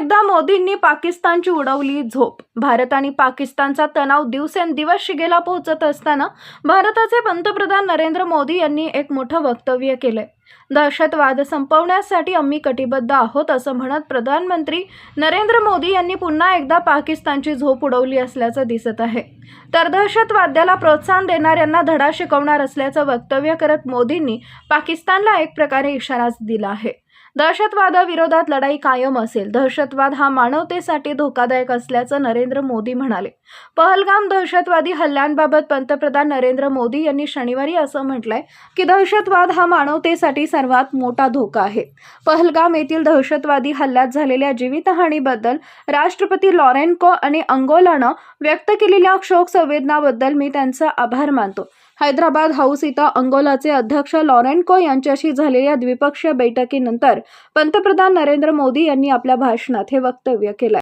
एकदा मोदींनी पाकिस्तानची उडवली झोप. भारत आणि पाकिस्तानचा तणाव दिवसेंदिवस शिगेला पोहोचत असताना भारताचे पंतप्रधान नरेंद्र मोदी यांनी एक मोठं वक्तव्य केलंय. दहशतवाद संपवण्यासाठी आम्ही कटिबद्ध आहोत असं म्हणत प्रधानमंत्री नरेंद्र मोदी यांनी पुन्हा एकदा पाकिस्तानची झोप उडवली असल्याचं दिसत आहे. तर दहशतवाद्याला प्रोत्साहन देणाऱ्यांना धडा शिकवणार असल्याचं वक्तव्य करत मोदींनी पाकिस्तानला एक प्रकारे इशाराच दिला आहे. दहशतवादाविरोधात लढाई कायम असेल. दहशतवाद हा मानवतेसाठी धोकादायक असल्याचं नरेंद्र मोदी म्हणाले. पहलगाम दहशतवादी हल्ल्यांबाबत पंतप्रधान नरेंद्र मोदी यांनी शनिवारी असं म्हटलंय की दहशतवाद हा मानवतेसाठी सर्वात मोठा धोका आहे. पहलगाम येथील दहशतवादी हल्ल्यात झालेल्या जीवितहानीबद्दल राष्ट्रपती लॉरेन्को आणि अंगोलानं व्यक्त केलेल्या शोक संवेदनाबद्दल मी त्यांचा आभार मानतो. हैदराबाद हाऊस इथं अंगोलाचे अध्यक्ष लॉरेन्को यांच्याशी झालेल्या द्विपक्षीय बैठकीनंतर पंतप्रधान नरेंद्र मोदी यांनी आपल्या भाषणात हे वक्तव्य केलं.